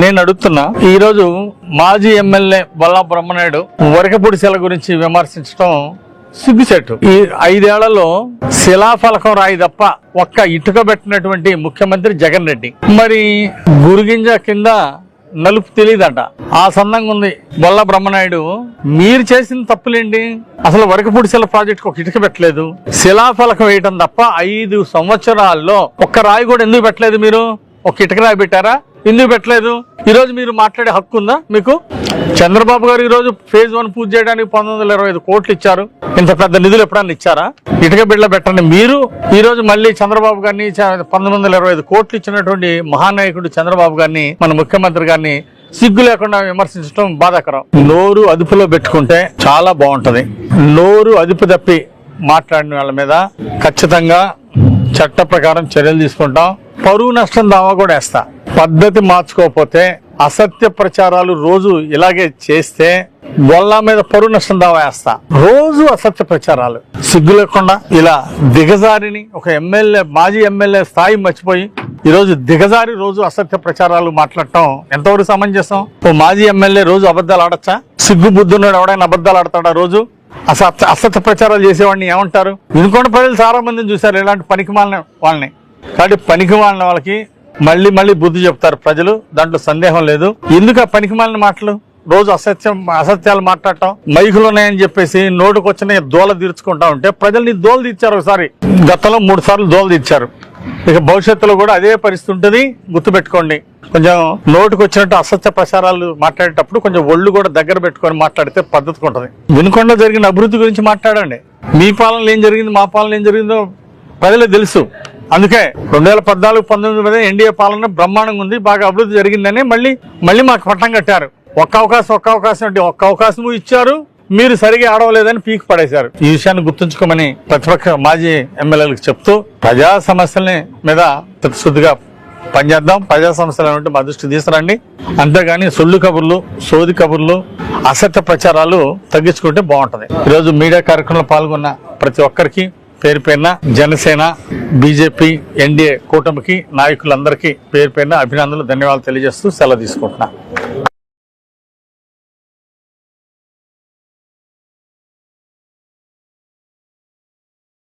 నేను అడుగుతున్నా ఈ రోజు మాజీ ఎమ్మెల్యే బల్లా బ్రహ్మనాయుడు వరకపూడిశల గురించి విమర్శించడం సిగ్గుచెట్టు ఈ ఐదేళ్ళలో శిలాఫలకం రాయి తప్ప ఒక్క ఇటుక పెట్టినటువంటి ముఖ్యమంత్రి జగన్ రెడ్డి. మరి గురుగింజ కింద నలుపు తెలియదంట ఆ సందంగా ఉంది బొల్ల బ్రహ్మనాయుడు. మీరు చేసిన తప్పులేండి అసలు వరకపూడిశిల ప్రాజెక్ట్ ఒక ఇటుక పెట్టలేదు. శిలాఫలకం వేయటం తప్ప ఐదు సంవత్సరాల్లో ఒక్క రాయి కూడా ఎందుకు పెట్టలేదు మీరు? ఒక ఇటుక రాయి పెట్టారా? ఎందుకు పెట్టలేదు? ఈ రోజు మీరు మాట్లాడే హక్కు ఉందా మీకు? చంద్రబాబు గారు ఈ రోజు ఫేజ్ వన్ పూజ చేయడానికి పంతొమ్మిది వందల ఇరవై ఐదు కోట్లు ఇచ్చారు. ఇంత పెద్ద నిధులు ఎప్పుడన్నా ఇచ్చారా? ఇటుక బిడ్డ పెట్టండి. మీరు ఈ రోజు మళ్ళీ చంద్రబాబు గారిని చ- పంతొమ్మిది వందల ఇరవై ఐదు కోట్లు ఇచ్చినటువంటి మహానాయకుడు చంద్రబాబు గారిని మన ముఖ్యమంత్రి గారిని సిగ్గు లేకుండా విమర్శించడం బాధాకరం. నోరు అదుపులో పెట్టుకుంటే చాలా బాగుంటది. నోరు అదుపు తప్పి మాట్లాడిన వాళ్ళ మీద ఖచ్చితంగా చట్ట ప్రకారం చర్యలు తీసుకుంటాం. పరువు నష్టం దావా కూడా వేస్తా. పద్ధతి మార్చుకోకపోతే అసత్య ప్రచారాలు రోజు ఇలాగే చేస్తే బొల్లా మీద పరువు నష్టం దావా రోజు అసత్య ప్రచారాలు. సిగ్గు లేకుండా ఇలా దిగజారిని ఒక ఎమ్మెల్యే మాజీ ఎమ్మెల్యే స్థాయి మర్చిపోయి ఈరోజు దిగజారి రోజు అసత్య ప్రచారాలు మాట్లాడటం ఎంతవరకు సమంజసం? ఓ మాజీ ఎమ్మెల్యే రోజు అబద్ధాలు ఆడచ్చా? సిగ్గు బుద్ధున్నాడు ఎవడైనా అబద్ధాలు ఆడతాడా రోజు? అసత్య అసత్య ప్రచారాలు చేసేవాడిని ఏమంటారు? వినుకొండ ప్రజలు చాలా మందిని చూశారు ఇలాంటి పనికి వాళ్ళని. కాబట్టి పనికి మాలిన వాళ్ళకి మళ్ళీ మళ్ళీ బుద్ధి చెప్తారు ప్రజలు దాంట్లో సందేహం లేదు. ఎందుకు ఆ పనికిమాలిన మాటలు? రోజు అసత్యం అసత్యాలు మాట్లాడటం మైకులు ఉన్నాయని చెప్పేసి నోటుకు వచ్చిన దోల తీర్చుకుంటా ఉంటే ప్రజల్ని దోలు తీర్చారు ఒకసారి. గతంలో మూడు సార్లు దోలు తీర్చారు. ఇక భవిష్యత్తులో కూడా అదే పరిస్థితి ఉంటుంది. గుర్తుపెట్టుకోండి. కొంచెం నోటుకు వచ్చినట్టు అసత్య ప్రచారాలు మాట్లాడేటప్పుడు కొంచెం ఒళ్ళు కూడా దగ్గర పెట్టుకొని మాట్లాడితే పద్ధతిగా ఉంటుంది. వినుకొండ జరిగిన అభివృద్ధి గురించి మాట్లాడండి. మీ పాలనలో ఏం జరిగింది మా పాలన ఏం జరిగిందో ప్రజలకు తెలుసు. అందుకే రెండు వేల పద్నాలుగు పంతొమ్మిది మీద ఎన్డీఏ పాలన బ్రహ్మాండంగా ఉంది బాగా అభివృద్ధి జరిగిందని మళ్ళీ మళ్ళీ మాకు పట్టం కట్టారు. ఒక్క అవకాశం ఒక్క అవకాశం అంటే ఒక్క అవకాశం ఇచ్చారు మీరు సరిగా ఆడవలేదని పీక్ పడేశారు. ఈ విషయాన్ని గుర్తుంచుకోమని ప్రతిపక్ష మాజీ ఎమ్మెల్యేలకు చెప్తూ ప్రజా సమస్యల్ని మీద చిత్తశుద్ధిగా పనిచేద్దాం. ప్రజా సమస్యలు అంటే మా దృష్టి తీసుకురండి. అంతేగాని సొల్లు కబుర్లు సోది కబుర్లు అసత్య ప్రచారాలు తగ్గించుకుంటే బాగుంటుంది. ఈరోజు మీడియా కార్యక్రమంలో పాల్గొన్న ప్రతి ఒక్కరికి పేరు పేరున జనసేన బీజేపీ ఎన్డీఏ కూటమికి నాయకులందరికీ పేరు పేరున అభినందనలు ధన్యవాదాలు తెలియజేస్తూ సెలవు తీసుకుంటున్నా.